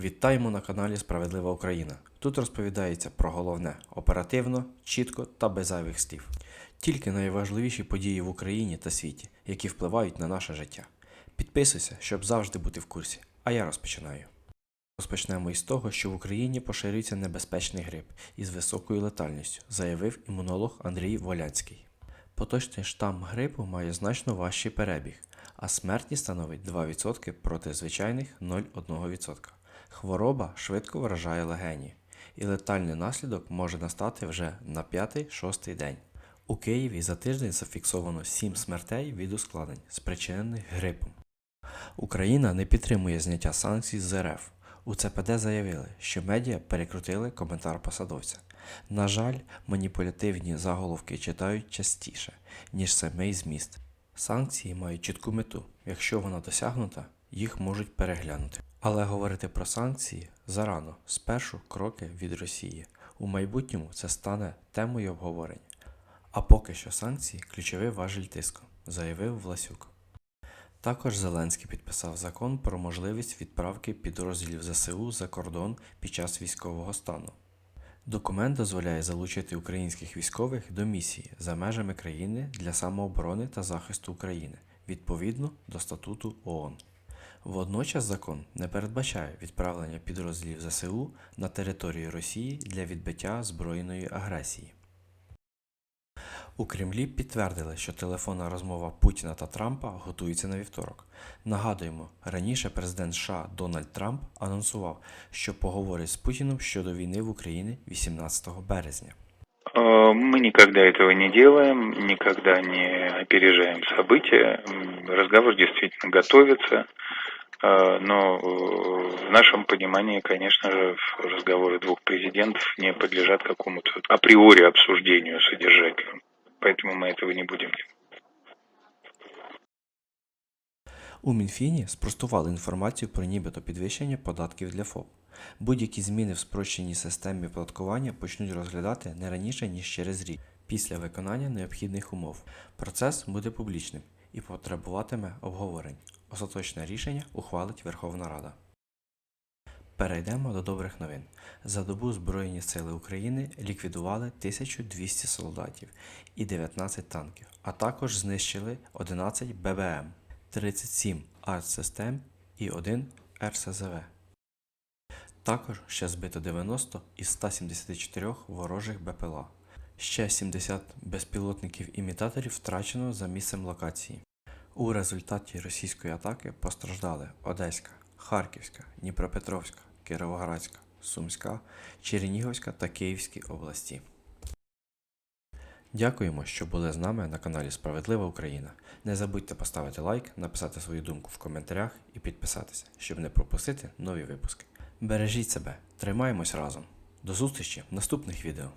Вітаємо на каналі Справедлива Україна. Тут розповідається про головне оперативно, чітко та без зайвих слів. Тільки найважливіші події в Україні та світі, які впливають на наше життя. Підписуйся, щоб завжди бути в курсі. А я розпочинаю. Розпочнемо із того, що в Україні поширюється небезпечний грип із високою летальністю, заявив імунолог Андрій Волянський. Поточний штам грипу має значно важчий перебіг, а смертність становить 2% проти звичайних 0,1%. Хвороба швидко вражає легені, і летальний наслідок може настати вже на 5-6 день. У Києві за тиждень зафіксовано 7 смертей від ускладнень, спричинених грипом. Україна не підтримує зняття санкцій з РФ. У ЦПД заявили, що медіа перекрутили коментар посадовця. На жаль, маніпулятивні заголовки читають частіше, ніж самий зміст. Санкції мають чітку мету. Якщо вона досягнута, їх можуть переглянути. Але говорити про санкції зарано, спершу кроки від Росії. У майбутньому це стане темою обговорень. А поки що санкції ключовий важіль тиску, заявив Власюк. Також Зеленський підписав закон про можливість відправки підрозділів ЗСУ за кордон під час військового стану. Документ дозволяє залучити українських військових до місії за межами країни для самооборони та захисту України відповідно до статуту ООН. Водночас закон не передбачає відправлення підрозділів ЗСУ на територію Росії для відбиття збройної агресії. У Кремлі підтвердили, що телефонна розмова Путіна та Трампа готується на вівторок. Нагадуємо, раніше президент США Дональд Трамп анонсував, що поговорить з Путіном щодо війни в Україні 18 березня. Э, Мы никогда этого не делаем, никогда не опережаем события. М, Разговор действительно готовится, э, но э, в нашем понимании, конечно же, разговоры двух президентов не подлежат какому-то априори обсуждению содержательному. Поэтому мы этого не будем делать. У Мінфіні спростували інформацію про нібито підвищення податків для ФОП. Будь-які зміни в спрощеній системі оподаткування почнуть розглядати не раніше, ніж через рік, після виконання необхідних умов. Процес буде публічним і потребуватиме обговорень. Остаточне рішення ухвалить Верховна Рада. Перейдемо до добрих новин. За добу Збройні сили України ліквідували 1200 солдатів і 19 танків, а також знищили 11 ББМ, 37 артсистем і 1 РСЗВ. Також ще збито 90 із 174 ворожих БПЛА. Ще 70 безпілотників-імітаторів втрачено за місцем локації. У результаті російської атаки постраждали Одеська, Харківська, Дніпропетровська, Кіровоградська, Сумська, Чернігівська та Київські області. Дякуємо, що були з нами на каналі Справедлива Україна. Не забудьте поставити лайк, написати свою думку в коментарях і підписатися, щоб не пропустити нові випуски. Бережіть себе, тримаємось разом. До зустрічі в наступних відео.